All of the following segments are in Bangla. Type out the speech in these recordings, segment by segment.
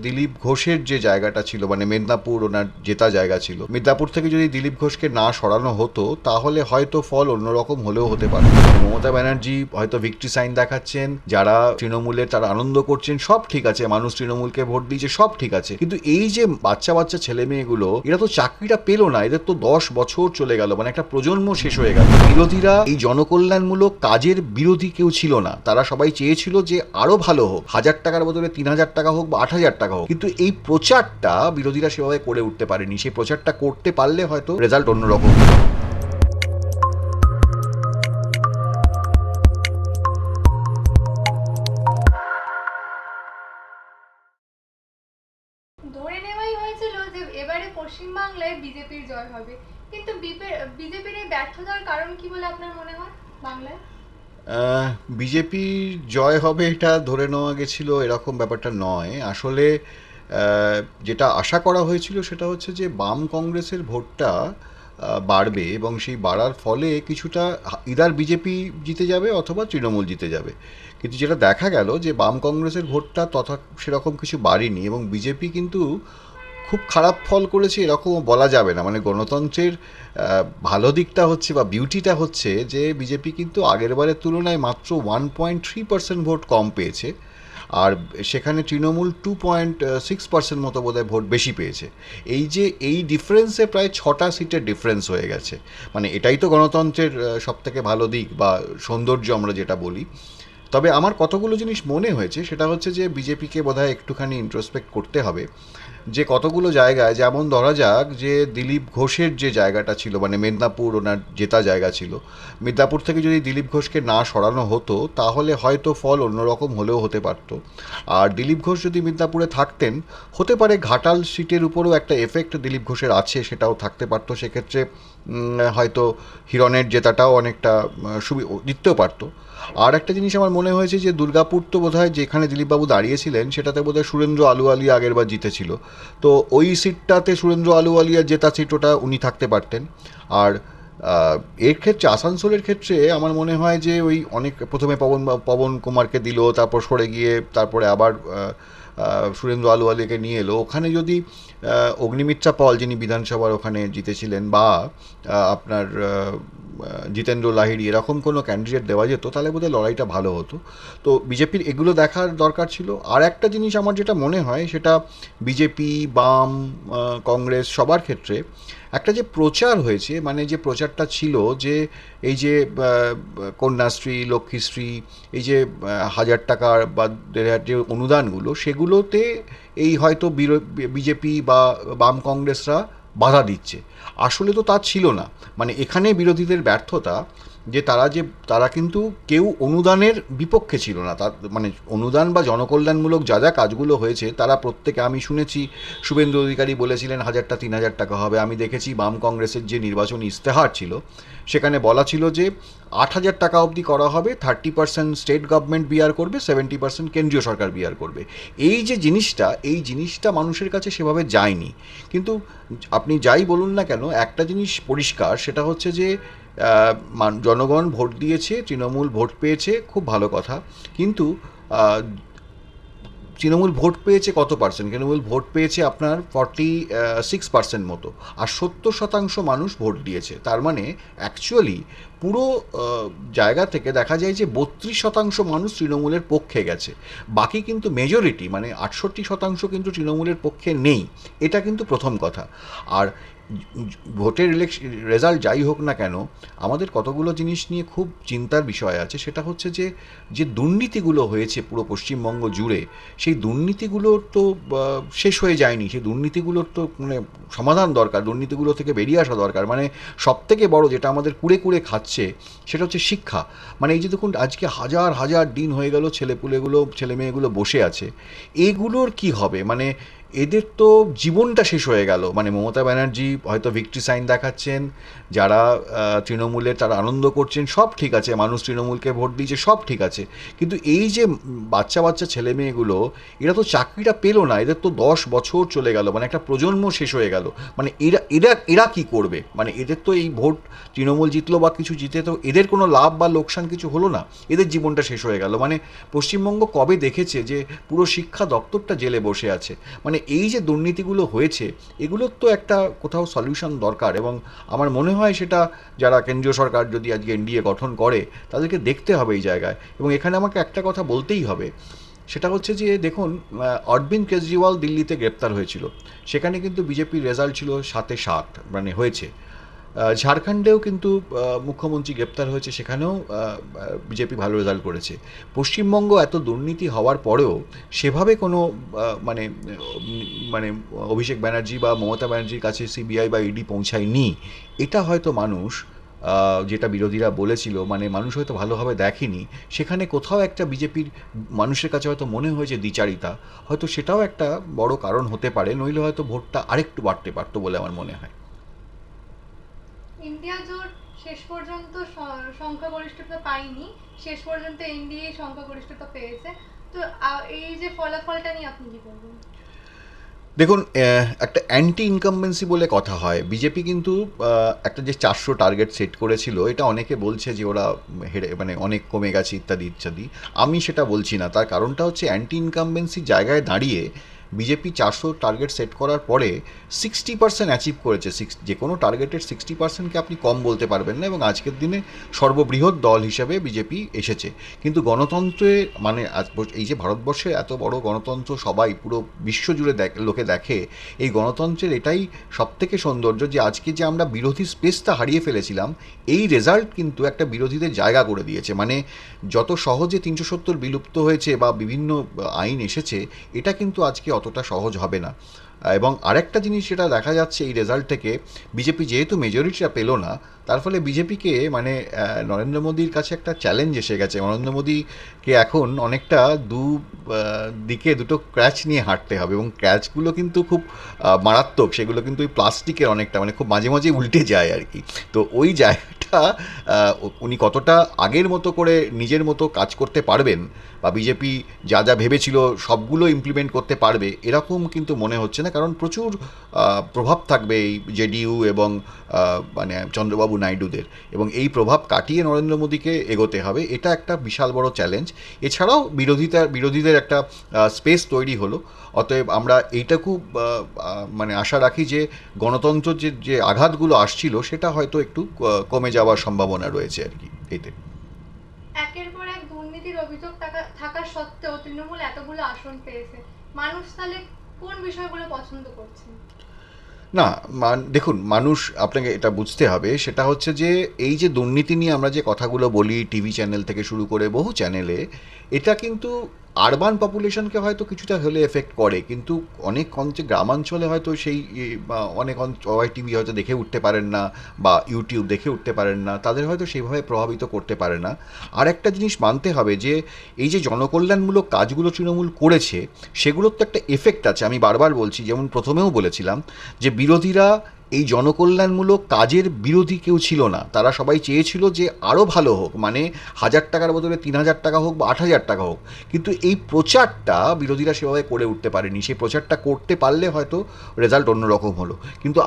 দিলীপ ঘোষের যে জায়গাটা ছিল মানে মেদিনীপুর ওনার জেতা জায়গা ছিল, মেদিনীপুর থেকে যদি দিলীপ ঘোষকে না সরানো হতো, তাহলে হয়তো ফল অন্যরকম হলেও হতে পারে মমতা ব্যানার্জি হয়তো ভিক্টরি সাইন দেখাচ্ছেন, যারা তৃণমূলের তারা আনন্দ করছেন, সব ঠিক আছে, মানুষ তৃণমূলকে ভোট দিয়েছে, সব ঠিক আছে। কিন্তু এই যে বাচ্চা বাচ্চা ছেলে মেয়েগুলো, এরা তো চাকরিটা পেল না, এদের তো দশ বছর চলে গেল মানে একটা প্রজন্ম শেষ হয়ে গেল। বিরোধীরা এই জনকল্যাণমূলক কাজের বিরোধী কেউ ছিল না, তারা সবাই চেয়েছিল যে আরও ভালো হোক, হাজার টাকার বদলে তিন হাজার টাকা হোক বা আট হাজার টাকা হোক কিন্তু এই প্রচারটা বিরোধীরা সেভাবে করে উঠতে পারেনি। সেই প্রচারটা করতে পারলে হয়তো রেজাল্ট অন্যরকম। ধরে নেওয়াই হয়েছিল যে এবারে পশ্চিমবাংলায় বিজেপির জয় হবে। কিন্তু বিজেপির এই ব্যর্থতার কারণ কি বলে আপনার মনে হয় বাংলায়? বিজেপির জয় হবে এটা ধরে নেওয়া গেছিল, এরকম ব্যাপারটা নয়। আসলে যেটা আশা করা হয়েছিল সেটা হচ্ছে যে বাম কংগ্রেসের ভোটটা বাড়বে এবং সেই বাড়ার ফলে কিছুটা ইদার বিজেপি জিতে যাবে অথবা তৃণমূল জিতে যাবে। কিন্তু যেটা দেখা গেল যে বাম কংগ্রেসের ভোটটা তথা সেরকম কিছু বাড়েনি এবং বিজেপি কিন্তু খুব খারাপ ফল করেছে এরকমও বলা যাবে না। মানে গণতন্ত্রের ভালো দিকটা হচ্ছে বা বিউটিটা হচ্ছে যে বিজেপি কিন্তু আগের বারের তুলনায় মাত্র one point three percent vote কম পেয়েছে আর সেখানে Trinamool two point six percent মতো বোধহয় ভোট বেশি পেয়েছে। এই যে এই ডিফারেন্সে প্রায় ছটা সিটের ডিফারেন্স হয়ে গেছে। মানে এটাই তো গণতন্ত্রের সব থেকে ভালো দিক বা সৌন্দর্য আমরা যেটা বলি। তবে আমার কতগুলো জিনিস মনে হয়েছে সেটা হচ্ছে যে বিজেপিকে বোধহয় একটুখানি ইন্ট্রোস্পেক্ট করতে হবে। যে কতগুলো জায়গায়, যেমন ধরা যাক যে দিলীপ ঘোষের যে জায়গাটা ছিল মানে মেদিনীপুর ওনার জেতা জায়গা ছিল, মেদিনীপুর থেকে যদি দিলীপ ঘোষকে না সরানো হতো, তাহলে হয়তো ফল অন্যরকম হলেও হতে পারত। আর দিলীপ ঘোষ যদি মেদিনীপুরে থাকতেন, হতে পারে ঘাটাল সিটের উপরও একটা এফেক্ট দিলীপ ঘোষের আছে, সেটাও থাকতে পারতো। সেক্ষেত্রে হয়তো হিরণের জেতাটাও অনেকটা সুবি, জিততেও পারতো। আর একটা জিনিস আমার মনে হয়েছে যে, দুর্গাপুর তো বোধহয় যেখানে দিলীপবাবু দাঁড়িয়েছিলেন, সেটাতে বোধহয় সুরেন্দ্র আলুওয়ালিয়া আগের বার জিতেছিল। তো ওই সিটটাতে সুরেন্দ্র আলুওয়ালিয়া জেতা সিট ওটা উনি থাকতে পারতেন। আর এর ক্ষেত্রে, আসানসোলের ক্ষেত্রে আমার মনে হয় যে ওই অনেক, প্রথমে পবন পবন কুমারকে দিল, তারপর সরে গিয়ে তারপরে আবার সুরেন্দ্র আলুওয়ালিয়াকে নিয়ে এলো। ওখানে যদি অগ্নিমিত্রা পল যিনি বিধানসভার ওখানে জিতেছিলেন বা আপনার জিতেন্দ্র লাহিড়ি এরকম কোনো ক্যান্ডিডেট দেওয়া যেত, তাহলে বোধহয় লড়াইটা ভালো হতো। তো বিজেপির এগুলো দেখার দরকার ছিল। আর একটা জিনিস আমার যেটা মনে হয়, সেটা বিজেপি, বাম কংগ্রেস সবার ক্ষেত্রে একটা যে প্রচার হয়েছে মানে যে প্রচারটা ছিল যে এই যে কন্যাশ্রী, লক্ষ্মীশ্রী, এই যে হাজার টাকার বা যে অনুদানগুলো, সেগুলোতে এই হয়তো বিজেপি বা বাম কংগ্রেসরা বাধা দিচ্ছে। আসলে তো তা ছিল না। মানে এখানে বিরোধীদের ব্যর্থতা যে তারা যে, তারা কিন্তু কেউ অনুদানের বিপক্ষে ছিল না। তার মানে অনুদান বা জনকল্যাণমূলক যা যা কাজগুলো হয়েছে, তারা প্রত্যেকে, আমি শুনেছি, শুভেন্দু অধিকারী বলেছিলেন, হাজারটা, তিন হাজার টাকা হবে। আমি দেখেছি, বাম কংগ্রেসের যে নির্বাচনী ইস্তেহার ছিল, সেখানে বলা ছিল যে, আট হাজার টাকা অবধি করা হবে, thirty percent state government bear করবে, সেভেন্টি পার্সেন্ট কেন্দ্রীয় সরকার বিয়ার করবে। এই যে জিনিসটা, এই জিনিসটা মানুষের কাছে সেভাবে যায়নি। কিন্তু আপনি যাই বলুন না কেন, একটা জিনিস পরিষ্কার, সেটা হচ্ছে যে জনগণ ভোট দিয়েছে, তৃণমূল ভোট পেয়েছে, খুব ভালো কথা। কিন্তু তৃণমূল ভোট পেয়েছে কত পার্সেন্ট তৃণমূল ভোট পেয়েছে আপনার ফর্টি সিক্স পার্সেন্ট মতো। আর সত্তর শতাংশ মানুষ ভোট দিয়েছে। তার মানে অ্যাকচুয়ালি পুরো জায়গা থেকে দেখা যায় যে বত্রিশ শতাংশ মানুষ তৃণমূলের পক্ষে গেছে। বাকি কিন্তু মেজরিটি মানে আটষট্টি শতাংশ কিন্তু তৃণমূলের পক্ষে নেই। এটা কিন্তু প্রথম কথা। আর ভোটের ইলেকশন রেজাল্ট যাই হোক না কেন, আমাদের কতগুলো জিনিস নিয়ে খুব চিন্তার বিষয় আছে। সেটা হচ্ছে যে যে দুর্নীতিগুলো হয়েছে পুরো পশ্চিমবঙ্গ জুড়ে, সেই দুর্নীতিগুলোর তো শেষ হয়ে যায়নি। সেই দুর্নীতিগুলোর তো মানে সমাধান দরকার, দুর্নীতিগুলো থেকে বেরিয়ে আসা দরকার। মানে সব থেকে বড় যেটা আমাদের কুড়ে কুড়ে খাচ্ছে, সেটা হচ্ছে শিক্ষা। মানে এই যে দেখুন, আজকে হাজার হাজার দিন হয়ে গেল ছেলেপুলেগুলো ছেলে মেয়েগুলো বসে আছে। এগুলোর কি হবে? মানে এদের তো জীবনটা শেষ হয়ে গেল। মানে মমতা ব্যানার্জি হয়তো ভিক্টরি সাইন দেখাচ্ছেন, যারা তৃণমূলের তারা আনন্দ করছেন, সব ঠিক আছে, মানুষ তৃণমূলকে ভোট দিয়েছে, সব ঠিক আছে। কিন্তু এই যে বাচ্চা বাচ্চা ছেলে মেয়েগুলো, এরা তো চাকরিটা পেল না, এদের তো দশ বছর চলে গেল মানে একটা প্রজন্ম শেষ হয়ে গেল। মানে এরা এরা এরা কী করবে? মানে এদের তো এই ভোট তৃণমূল জিতলো বা কিছু জিতে তো এদের কোনো লাভ বা লোকসান কিছু হলো না। এদের জীবনটা শেষ হয়ে গেল। মানে পশ্চিমবঙ্গ কবে দেখেছে যে পুরো শিক্ষা দপ্তরটা জেলে বসে আছে? মানে এই যে দুর্নীতিগুলো হয়েছে, এগুলোর তো একটা কোথাও সলিউশন দরকার এবং আমার মনে হয় সেটা যারা কেন্দ্রীয় সরকার যদি আজকে এনডিএ গঠন করে, তাদেরকে দেখতে হবে এই জায়গায় এবং এখানে আমাকে একটা কথা বলতেই হবে। সেটা হচ্ছে যে দেখুন অরবিন্দ কেজরিওয়াল দিল্লিতে গ্রেপ্তার হয়েছিল। সেখানে কিন্তু বিজেপির রেজাল্ট ছিল সাতে সাত মানে হয়েছে। ঝাড়খণ্ডেও কিন্তু মুখ্যমন্ত্রী গ্রেপ্তার হয়েছে, সেখানেও বিজেপি ভালো রেজাল্ট করেছে। পশ্চিমবঙ্গ এত দুর্নীতি হওয়ার পরেও সেভাবে কোনো মানে মানে অভিষেক ব্যানার্জি বা মমতা ব্যানার্জির কাছে সিবিআই বা ইডি পৌঁছায়নি, এটা হয়তো মানুষ যেটা বিরোধীরা বলেছিল মানে মানুষ হয়তো ভালোভাবে দেখেনি, সেখানে কোথাও একটা বিজেপির মানুষের কাছে হয়তো মনে হয়েছে দ্বিচারিতা, হয়তো সেটাও একটা বড় কারণ হতে পারে, নইলে হয়তো ভোটটা আরেকটু বাড়তে পারতো বলে আমার মনে হয়। ইন্ডিয়া জোট শেষ পর্যন্ত সংখ্যাগরিষ্ঠতা পায়নি। শেষ পর্যন্ত এনডিএ সংখ্যাগরিষ্ঠতা পেয়েছে। তো এই যে ফলাফলটা নিয়ে আপনি কি বলবেন? দেখুন একটা অ্যান্টি ইনকামবেন্সি বলে কথা হয়। বিজেপি কিন্তু একটা যে চারশো টার্গেট সেট করেছিল, এটা অনেকে বলছে যে ওরা হেরে মানে অনেক কমে গেছে ইত্যাদি ইত্যাদি। আমি সেটা বলছি না। তার কারণটা হচ্ছে অ্যান্টি ইনকামবেন্সির জায়গায় দাঁড়িয়ে বিজেপি চারশো টার্গেট সেট করার পরে সিক্সটি পার্সেন্ট অ্যাচিভ করেছে। সিক্স যে কোনো টার্গেটের সিক্সটি পার্সেন্টকে আপনি কম বলতে পারবেন না এবং আজকের দিনে সর্ববৃহৎ দল হিসাবে বিজেপি এসেছে। কিন্তু গণতন্ত্রে মানে এই যে ভারতবর্ষে এত বড় গণতন্ত্র সবাই পুরো বিশ্বজুড়ে দেখ লোকে দেখে, এই গণতন্ত্রের এটাই সবথেকে সৌন্দর্য যে আজকে যে আমরা বিরোধী স্পেসটা হারিয়ে ফেলেছিলাম, এই রেজাল্ট কিন্তু একটা বিরোধীদের জায়গা করে দিয়েছে। মানে যত সহজে তিনশো সত্তর বিলুপ্ত হয়েছে বা বিভিন্ন আইন এসেছে, এটা কিন্তু আজকে অতটা সহজ হবে না। এবং আরেকটা জিনিস সেটা দেখা যাচ্ছে এই রেজাল্ট থেকে বিজেপি যেহেতু মেজরিটিটা পেল না, তার ফলে বিজেপিকে মানে নরেন্দ্র মোদীর কাছে একটা চ্যালেঞ্জ এসে গেছে। নরেন্দ্র মোদীকে এখন অনেকটা দু দিকে দুটো ক্র্যাচ নিয়ে হাঁটতে হবে এবং ক্র্যাচগুলো কিন্তু খুব মারাত্মক। সেগুলো কিন্তু ওই প্লাস্টিকের অনেকটা মানে খুব মাঝে মাঝে উল্টে যায় আর কি। তো ওই জায়গাটা উনি কতটা আগের মতো করে নিজের মতো কাজ করতে পারবেন বা বিজেপি যা যা ভেবেছিল সবগুলো ইমপ্লিমেন্ট করতে পারবে, এরকম কিন্তু মনে হচ্ছে না। কারণ প্রচুর প্রভাব থাকবে এই জেডিইউ এবং মানে চন্দ্রবাবু নাইডুদের। এবং এই প্রভাব কাটিয়ে নরেন্দ্র মোদীকে এগোতে হবে, এটা একটা বিশাল বড় চ্যালেঞ্জ এছাড়াও বিরোধিতা বিরোধীদের একটা স্পেস তৈরি হলো। অতএব আমরা আহ, আহ, মানে আশা রাখি যে গণতন্ত্র যে যে আঘাতগুলো আসছিল সেটা হয়তো একটু কমে যাওয়ার সম্ভাবনা রয়েছে আর কি এতে। একের পর এক দুর্নীতির অভিযোগ থাকা- সত্ত্বেও তৃণমূল এতগুলো আসন পেয়েছে। মানুষ তাহলে কোন বিষয়গুলো পছন্দ না দেখুন, মানুষ, আপনাকে এটা বুঝতে হবে, সেটা হচ্ছে যে এই যে দুর্নীতি নিয়ে আমরা যে কথাগুলো বলি, টিভি চ্যানেল থেকে শুরু করে বহু চ্যানেলে, এটা কিন্তু আরবান পপুলেশনকে হয়তো কিছুটা হলে এফেক্ট করে, কিন্তু অনেক অঞ্চলে গ্রামাঞ্চলে হয়তো সেই অনেক সবাই টিভি হয়তো দেখে উঠতে পারেন না, বা ইউটিউব দেখে উঠতে পারেন না, তাদের হয়তো সেইভাবে প্রভাবিত করতে পারে না। আর একটা জিনিস মানতে হবে যে, এই যে জনকল্যাণমূলক কাজগুলো তৃণমূল করেছে, সেগুলোর তো একটা এফেক্ট আছে। আমি বারবার বলছি, যেমন প্রথমেও বলেছিলাম যে বিরোধীরা এই জনকল্যাণমূলক কাজের বিরোধী কেউ ছিল না। তারা সবাই চেয়েছিল যে আরও ভালো হোক মানে হাজার টাকার বদলে তিন হাজার টাকা হোক বা আট হাজার টাকা হোক। কিন্তু এই প্রচারটা বিরোধীরা সেভাবে করে উঠতে পারেনি। সেই প্রচারটা করতে পারলে হয়তো রেজাল্ট অন্যরকম হলো। কিন্তু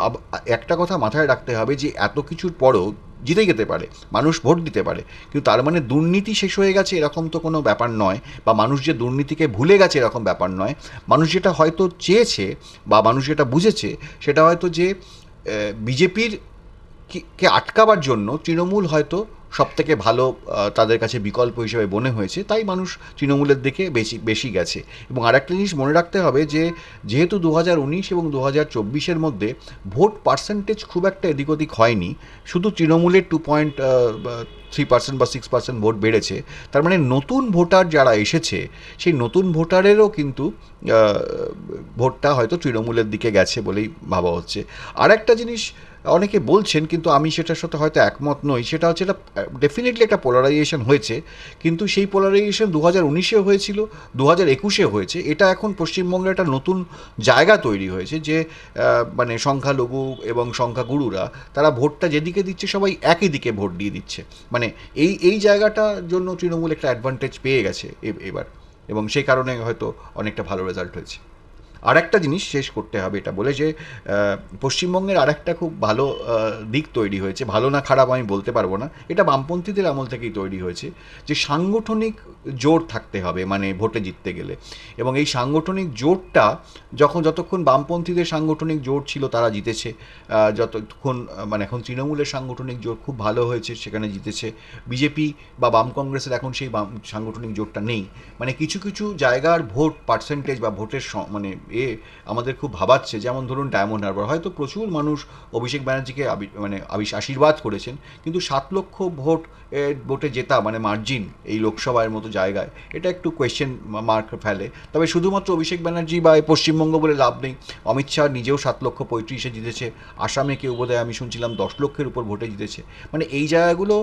একটা কথা মাথায় রাখতে হবে যে এত কিছুর পরও জিতে যেতে পারে, মানুষ ভোট দিতে পারে। কিন্তু তার মানে দুর্নীতি শেষ হয়ে গেছে এরকম তো কোনো ব্যাপার নয়, বা মানুষ যে দুর্নীতিকে ভুলে গেছে এরকম ব্যাপার নয়। মানুষ যেটা হয়তো চেয়েছে বা মানুষ যেটা বুঝেছে, সেটা হয়তো যে বিজেপির কে আটকাবার জন্য তৃণমূল হয়তো সব থেকে ভালো তাদের কাছে বিকল্প হিসেবে মনে হয়েছে, তাই মানুষ তৃণমূলের দিকে বেশি বেশি গেছে। এবং আরেকটা জিনিস মনে রাখতে হবে যে, যেহেতু দু হাজার উনিশ এবং দু হাজার চব্বিশের মধ্যে ভোট পার্সেন্টেজ খুব একটা এদিক ওদিক হয়নি, শুধু তৃণমূলের টু পয়েন্ট থ্রি পার্সেন্ট বা সিক্স পার্সেন্ট ভোট বেড়েছে, তার মানে নতুন ভোটার যারা এসেছে, সেই নতুন ভোটারেরও কিন্তু ভোটটা হয়তো তৃণমূলের দিকে গেছে বলেই ভাবা হচ্ছে। আর একটা জিনিস অনেকে বলছেন, কিন্তু আমি সেটার সাথে হয়তো একমত নই। সেটা হচ্ছে এটা ডেফিনেটলি একটা পোলারাইজেশন হয়েছে, কিন্তু সেই পোলারাইজেশন দু হাজার উনিশেও হয়েছিল দু হাজার একুশে হয়েছে। এটা এখন পশ্চিমবঙ্গের একটা নতুন জায়গা তৈরি হয়েছে যে মানে সংখ্যালঘু এবং সংখ্যাগুরুরা, তারা ভোটটা যেদিকে দিচ্ছে সবাই একই দিকে ভোট দিয়ে দিচ্ছে। মানে এই এই জায়গাটার জন্য তৃণমূল একটা অ্যাডভান্টেজ পেয়ে গেছে এবার। এবং সেই কারণে হয়তো অনেকটা ভালো রেজাল্ট হয়েছে। আর একটা জিনিস শেষ করতে হবে এটা বলে যে পশ্চিমবঙ্গের আর একটা খুব ভালো দিক তৈরি হয়েছে। ভালো না খারাপ আমি বলতে পারব না। এটা বামপন্থীদের আমল থেকেই তৈরি হয়েছে যে সাংগঠনিক জোর থাকতে হবে মানে ভোটে জিততে গেলে। এবং এই সাংগঠনিক জোরটা যখন যতক্ষণ বামপন্থীদের সাংগঠনিক জোর ছিল তারা জিতেছে। যতক্ষণ মানে এখন তৃণমূলের সাংগঠনিক জোর খুব ভালো হয়েছে, সেখানে জিতেছে। বিজেপি বা বাম কংগ্রেসের এখন সেই বাম সাংগঠনিক জোরটা নেই। মানে কিছু কিছু জায়গার ভোট পার্সেন্টেজ বা ভোটের মানে এ আমাদের খুব ভাবাচ্ছে। যেমন ধরুন ডায়মন্ড হারবার হয়তো প্রচুর মানুষ অভিষেক ব্যানার্জিকে মানে আশীর্বাদ করেছেন, কিন্তু সাত লক্ষ ভোট ভোটে জেতা মানে মার্জিন এই লোকসভার মতো জায়গায়, এটা একটু কোয়েশ্চেন মার্ক ফেলে। তবে শুধুমাত্র অভিষেক ব্যানার্জি বা পশ্চিমবঙ্গ বলে লাভ নেই। অমিত শাহ নিজেও সাত লক্ষ পঁয়ত্রিশে জিতেছে। আসামে কেউ বোধহয় আমি শুনছিলাম দশ লক্ষের উপর ভোটে জিতেছে। মানে এই জায়গাগুলো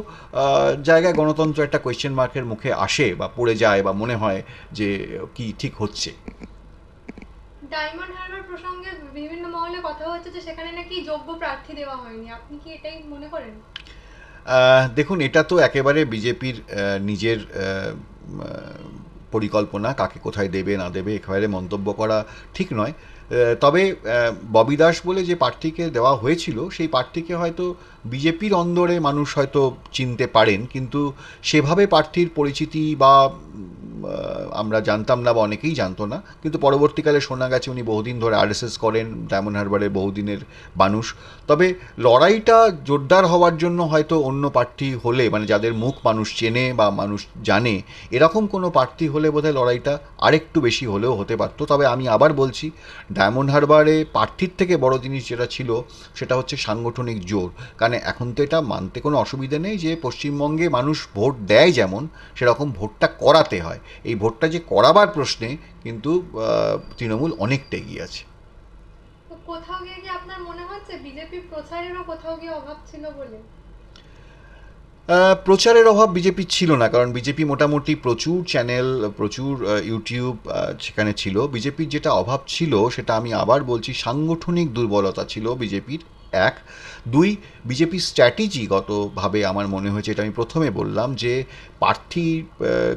জায়গায় গণতন্ত্র একটা কোয়েশ্চেন মার্কের মুখে আসে বা পড়ে যায় বা মনে হয় যে কি ঠিক হচ্ছে। ডায়মন্ড হারবার প্রসঙ্গে বিভিন্ন মহলে কথা হচ্ছে যে সেখানে নাকি যোগ্য প্রার্থী দেওয়া হয়নি। আপনি কি এটাই মনে করেন? দেখুন, এটা তো একেবারে বিজেপির নিজের পরিকল্পনা, কাকে কোথায় দেবে, না দেবে, একেবারে মন্তব্য করা ঠিক নয়। তবে ববি দাস বলে যে প্রার্থীকে দেওয়া হয়েছিল, সেই প্রার্থীকে হয়তো বিজেপির অন্দরে মানুষ হয়তো চিনতে পারেন, কিন্তু সেভাবে প্রার্থীর পরিচিতি বা আমরা জানতাম না বা অনেকেই জানতো না, কিন্তু পরবর্তীকালে শোনা গেছে উনি বহুদিন ধরে আরএসএস করেন, ডায়মন্ড হারবারের বহুদিনের মানুষ। তবে লড়াইটা জোরদার হওয়ার জন্য হয়তো অন্য প্রার্থী হলে মানে যাদের মুখ মানুষ চেনে বা মানুষ জানে, এরকম কোনো প্রার্থী হলে বোধহয় লড়াইটা আরেকটু বেশি হলেও হতে পারতো। তবে আমি আবার বলছি, ডায়মন্ড হারবারে প্রার্থীর থেকে বড় জিনিস যেটা ছিল, সেটা হচ্ছে সাংগঠনিক জোর। কারণ এখন তো এটা মানতে কোনো অসুবিধা নেই যে পশ্চিমবঙ্গে মানুষ ভোট দেয় যেমন, সেরকম ভোটটা করাতে হয়। এই ভোটটা যে করাবার প্রশ্নে কিন্তু তৃণমূল অনেকটা এগিয়ে আছে। কোথাও গিয়ে কি আপনার মনে হচ্ছে বিজেপি প্রচারেরও কোথাও গিয়ে অভাব ছিল বলে? প্রচারের অভাব বিজেপির ছিল না কারণ বিজেপি মোটামুটি প্রচুর চ্যানেল প্রচুর ইউটিউব সেখানে ছিল। বিজেপির যেটা অভাব ছিল সেটা আমি আবার বলছি সাংগঠনিক দুর্বলতা ছিল বিজেপির। এক। দুই, বিজেপি স্ট্র্যাটেজিগতভাবে আমার মনে হয়েছে, এটা আমি প্রথমে বললাম, যে প্রার্থী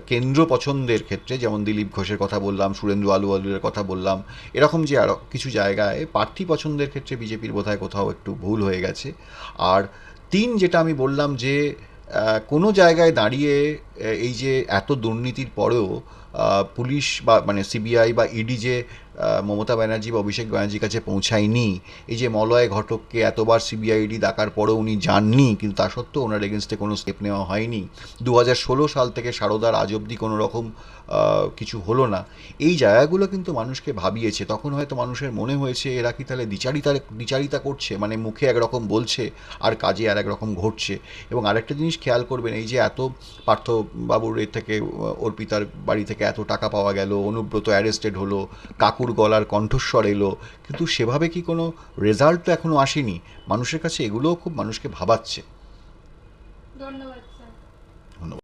কেন্দ্র পছন্দের ক্ষেত্রে, যেমন দিলীপ ঘোষের কথা বললাম সুরেন্দ্র আলুয়ালুর কথা বললাম, এরকম যে আরও কিছু জায়গায় প্রার্থী পছন্দের ক্ষেত্রে বিজেপির বোধহয় কোথাও একটু ভুল হয়ে গেছে। আর তিন, যেটা আমি বললাম যে কোনো জায়গায় দাঁড়িয়ে এই যে এত দুর্নীতির পরেও পুলিশ বা মানে সিবিআই বা ইডি যে মমতা ব্যানার্জি বা অভিষেক ব্যানার্জির কাছে পৌঁছায়নি। এই যে মলয় ঘটককে এতবার সিবিআইডি ডাকার পরেও উনি যাননি, কিন্তু তা সত্ত্বেও ওনার এগেনস্টে কোনো স্টেপ নেওয়া হয়নি। দু হাজার ষোলো সাল থেকে সারদার আজ অবধি কোনো রকম কিছু হলো না। এই জায়গাগুলো কিন্তু মানুষকে ভাবিয়েছে। তখন হয়তো মানুষের মনে হয়েছে, এরা কি তাহলে দ্বিচারিতা দ্বিচারিতা করছে? মানে মুখে একরকম বলছে, আর কাজে আর একরকম ঘটছে। এবং আরেকটা জিনিস খেয়াল করবেন, এই যে এত পার্থ বাবুর এর থেকে, অর্পিতার বাড়ি থেকে এত টাকা পাওয়া গেল, অনুব্রত অ্যারেস্টেড হলো, কাকুর গলার কণ্ঠস্বর এলো, কিন্তু সেভাবে কি কোনো রেজাল্ট তো এখনও আসেনি? মানুষের কাছে এগুলোও খুব মানুষকে ভাবাচ্ছে। ধন্যবাদ।